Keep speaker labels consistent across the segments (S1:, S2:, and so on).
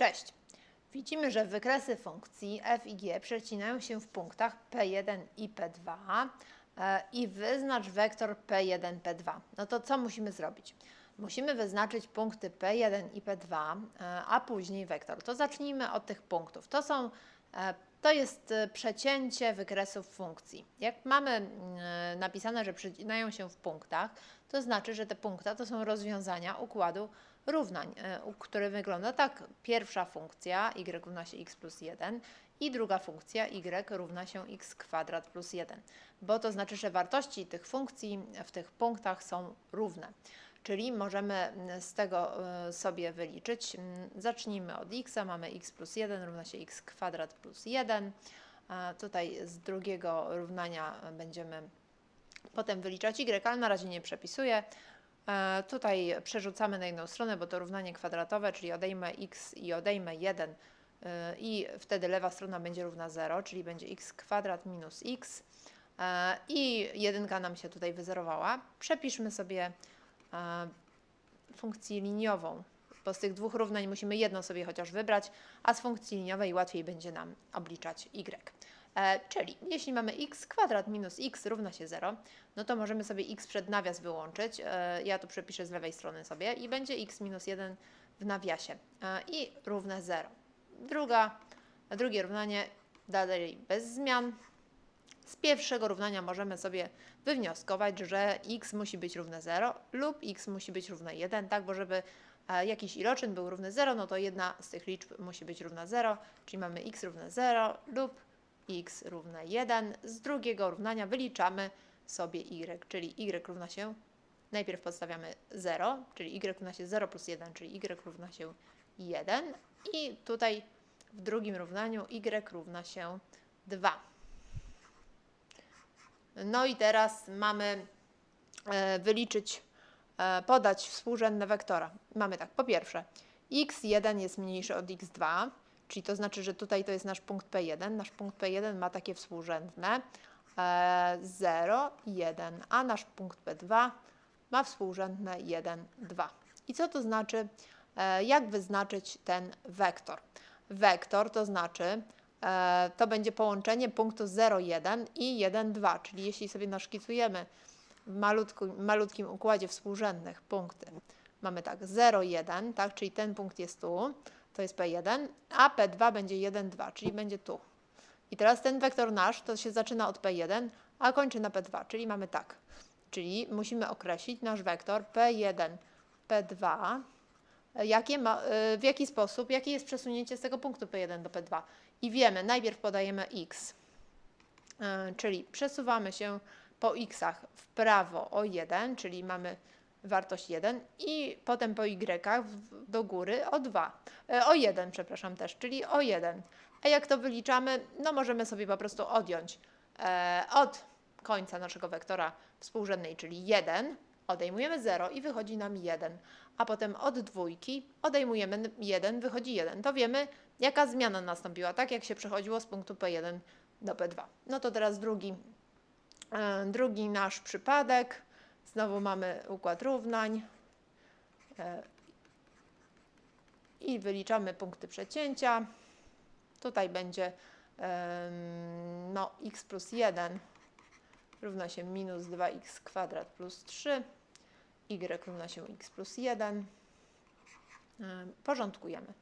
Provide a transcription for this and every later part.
S1: Cześć. Widzimy, że wykresy funkcji f i g przecinają się w punktach p1 i p2 e, i wyznacz wektor p1, p2. No to co musimy zrobić? Musimy wyznaczyć punkty p1 i p2, e, a później wektor. To zacznijmy od tych punktów. To są e, to jest przecięcie wykresów funkcji. Jak mamy napisane, że przecinają się w punktach, to znaczy, że te punkty to są rozwiązania układu równań, e, który wygląda tak. Pierwsza funkcja y równa się x plus 1 i druga funkcja y równa się x kwadrat plus 1, bo to znaczy, że wartości tych funkcji w tych punktach są równe. Czyli możemy mm, z tego e, sobie wyliczyć. mm, Zacznijmy od x, mamy x plus 1 równa się x kwadrat plus 1. A tutaj z drugiego równania będziemy potem wyliczać y, ale na razie nie przepisuję. E, Tutaj przerzucamy na jedną stronę, bo to równanie kwadratowe, czyli odejmę x i odejmę 1 e, i wtedy lewa strona będzie równa 0, czyli będzie x kwadrat minus x e, i jedynka nam się tutaj wyzerowała. Przepiszmy sobie e, funkcję liniową, bo z tych dwóch równań musimy jedno sobie chociaż wybrać, a z funkcji liniowej łatwiej będzie nam obliczać y. E, czyli jeśli mamy x kwadrat minus x równa się 0, no to możemy sobie x przed nawias wyłączyć. E, ja tu przepiszę z lewej strony sobie i będzie x minus 1 w nawiasie e, i równe 0. Druga, drugie równanie dalej bez zmian. Z pierwszego równania możemy sobie wywnioskować, że x musi być równe 0 lub x musi być równe 1, tak, bo żeby jakiś iloczyn był równy 0, no to jedna z tych liczb musi być równa 0, czyli mamy x równe 0 lub x równe 1. Z drugiego równania wyliczamy sobie y, czyli y równa się, najpierw podstawiamy 0, czyli y równa się 0 plus 1, czyli y równa się 1 i tutaj w drugim równaniu y równa się 2. No i teraz mamy e, wyliczyć, e, podać współrzędne wektora. Mamy tak, po pierwsze, x1 jest mniejszy od x2, czyli to znaczy, że tutaj to jest nasz punkt P1. Nasz punkt P1 ma takie współrzędne e, 0, 1, a nasz punkt P2 ma współrzędne 1, 2. I co to znaczy, e, jak wyznaczyć ten wektor? Wektor to znaczy, e, to będzie połączenie punktu 0, 1 i 1, 2, czyli jeśli sobie naszkicujemy w malutkim układzie współrzędnych punkty, mamy tak 0, 1, tak, czyli ten punkt jest tu, to jest P1, a P2 będzie 1, 2, czyli będzie tu. I teraz ten wektor nasz to się zaczyna od P1, a kończy na P2, czyli mamy tak. Czyli musimy określić nasz wektor P1, P2, jakie ma, y, w jaki sposób, jakie jest przesunięcie z tego punktu P1 do P2. I wiemy, najpierw podajemy x, y, czyli przesuwamy się po xach w prawo o 1, czyli mamy wartość 1 i potem po y do góry o 2, e, o 1 przepraszam też, czyli o 1. A jak to wyliczamy? No możemy sobie po prostu odjąć e, od końca naszego wektora współrzędnej, czyli 1, odejmujemy 0 i wychodzi nam 1, a potem od dwójki odejmujemy 1, wychodzi 1. To wiemy, jaka zmiana nastąpiła, tak jak się przechodziło z punktu P1 do P2. No to teraz drugi, e, drugi nasz przypadek. Znowu mamy układ równań e, i wyliczamy punkty przecięcia. Tutaj będzie no, x plus 1 równa się minus 2x kwadrat plus 3, y równa się x plus 1. Em, Porządkujemy.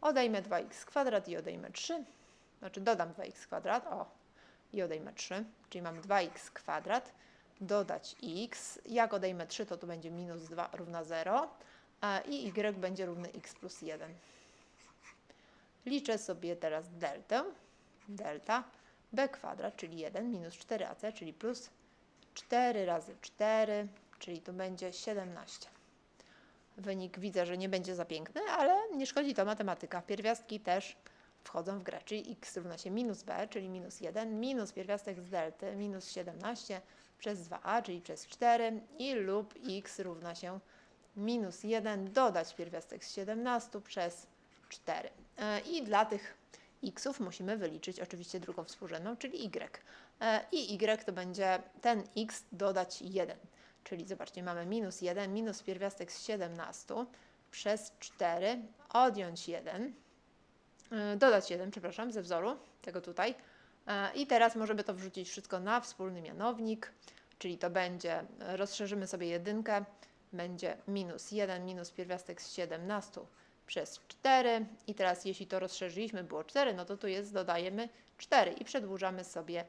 S1: Odejmę 2x kwadrat i odejmę 3, znaczy dodam 2x kwadrat, o, i odejmę 3, czyli mamy 2x kwadrat, dodać x, jak odejmę 3, to tu będzie minus 2 równa 0, a i y będzie równy x plus 1. Liczę sobie teraz deltę, delta b kwadrat, czyli 1, minus 4ac, czyli plus 4 razy 4, czyli tu będzie 17. Wynik widzę, że nie będzie za piękny, ale nie szkodzi to matematyka. Pierwiastki też wchodzą w grę, czyli x równa się minus b, czyli minus 1, minus pierwiastek z delty, minus 17 przez 2a, czyli przez 4 i lub x równa się minus 1 dodać pierwiastek z 17 przez 4. E, I dla tych xów musimy wyliczyć oczywiście drugą współrzędną, czyli y. E, I y to będzie ten x dodać 1. Czyli zobaczcie, mamy minus 1, minus pierwiastek z 17 przez 4, odjąć 1. e, dodać 1, przepraszam, ze wzoru, tego tutaj. E, I teraz możemy to wrzucić wszystko na wspólny mianownik, czyli to będzie, rozszerzymy sobie jedynkę, będzie minus 1 minus pierwiastek z 17 przez 4 i teraz jeśli to rozszerzyliśmy, było 4, no to tu jest, dodajemy 4 i przedłużamy sobie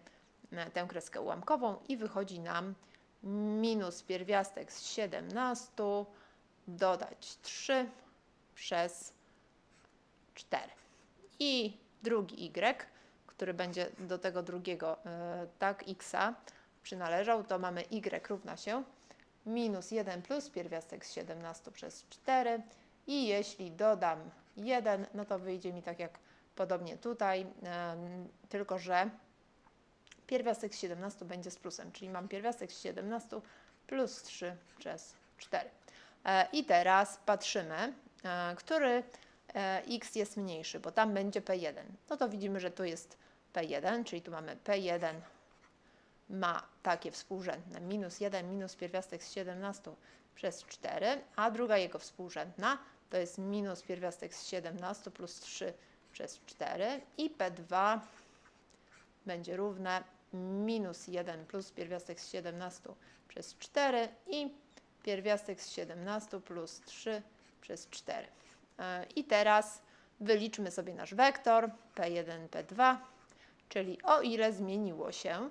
S1: e, tę kreskę ułamkową i wychodzi nam minus pierwiastek z 17 dodać 3 przez 4. I drugi y, który będzie do tego drugiego, e, tak, x przynależał, to mamy y równa się minus 1 plus pierwiastek z 17 przez 4 i jeśli dodam 1, no to wyjdzie mi tak jak podobnie tutaj, tylko że pierwiastek z 17 będzie z plusem, czyli mam pierwiastek z 17 plus 3 przez 4. E, I teraz patrzymy, e, który x jest mniejszy, bo tam będzie P1. No to widzimy, że tu jest P1, czyli tu mamy P1 ma takie współrzędne minus 1 minus pierwiastek z 17 przez 4, a druga jego współrzędna to jest minus pierwiastek z 17 plus 3 przez 4 i P2 będzie równe minus 1 plus pierwiastek z 17 przez 4 i pierwiastek z 17 plus 3 przez 4. E, I teraz wyliczmy sobie nasz wektor P1, P2, czyli o ile zmieniło się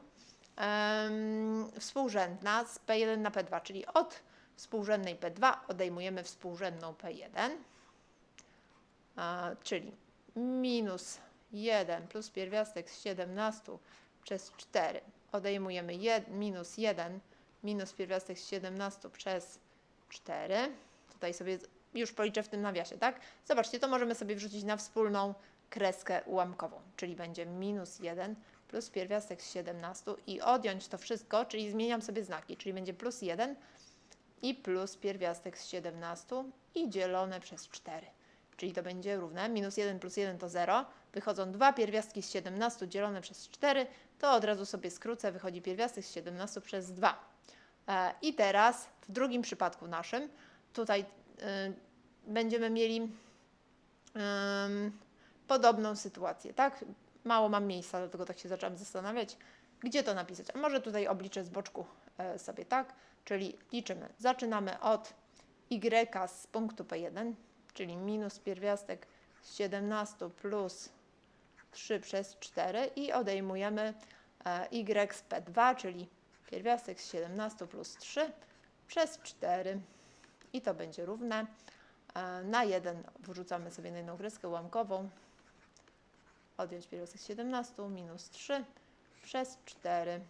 S1: współrzędna z P1 na P2, czyli od współrzędnej P2 odejmujemy współrzędną P1, a, czyli minus 1 plus pierwiastek z 17 przez 4 odejmujemy jed, minus 1 minus pierwiastek z 17 przez 4. Tutaj sobie już policzę w tym nawiasie, tak? Zobaczcie, to możemy sobie wrzucić na wspólną kreskę ułamkową, czyli będzie minus 1 plus pierwiastek z 17 i odjąć to wszystko, czyli zmieniam sobie znaki, czyli będzie plus 1 i plus pierwiastek z 17 i dzielone przez 4. Czyli to będzie równe, minus 1 plus 1 to 0, wychodzą dwa pierwiastki z 17 dzielone przez 4, to od razu sobie skrócę, wychodzi pierwiastek z 17 przez 2. E, I teraz w drugim przypadku naszym, tutaj y, będziemy mieli y, podobną sytuację, tak? Mało mam miejsca, dlatego tak się zaczęłam zastanawiać, gdzie to napisać. A może tutaj obliczę z boczku e, sobie tak, czyli liczymy. Zaczynamy od y z punktu P1, czyli minus pierwiastek z 17 plus 3 przez 4 i odejmujemy e, y z P2, czyli pierwiastek z 17 plus 3 przez 4 i to będzie równe. E, Na 1 wrzucamy sobie na jedną kreskę ułamkową, odjąć pierwiastek z 17 minus 3 przez 4.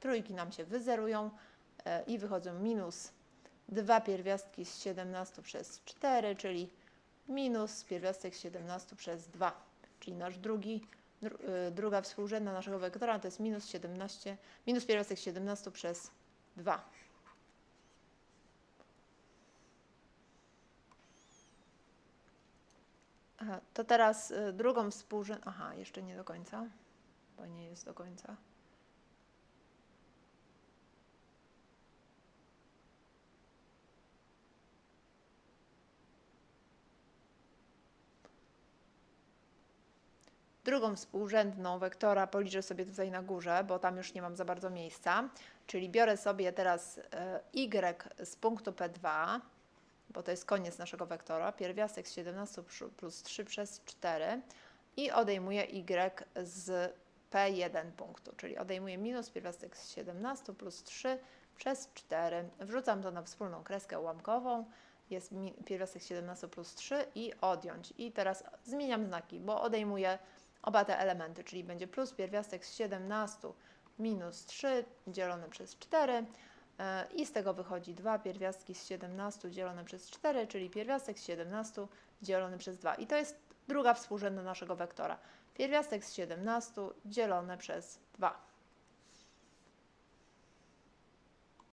S1: Trójki nam się wyzerują e, i wychodzą minus 2 pierwiastki z 17 przez 4, czyli minus pierwiastek z 17 przez 2, czyli nasz drugi, dru, y, druga współrzędna naszego wektora to jest minus 17, minus pierwiastek z 17 przez 2. Aha, to teraz y, drugą współrzędną, aha, jeszcze nie do końca, bo nie jest do końca. Drugą współrzędną wektora policzę sobie tutaj na górze, bo tam już nie mam za bardzo miejsca. Czyli biorę sobie teraz e, y z punktu P2, bo to jest koniec naszego wektora, pierwiastek z 17 plus 3 przez 4 i odejmuję y z P1 punktu, czyli odejmuję minus pierwiastek z 17 plus 3 przez 4. Wrzucam to na wspólną kreskę ułamkową, jest pierwiastek 17 plus 3 i odjąć. I teraz zmieniam znaki, bo odejmuję oba te elementy, czyli będzie plus pierwiastek z 17 minus 3 dzielone przez 4 e, i z tego wychodzi 2 pierwiastki z 17 dzielone przez 4, czyli pierwiastek z 17 dzielony przez 2. I to jest druga współrzędna naszego wektora. Pierwiastek z 17 dzielone przez 2.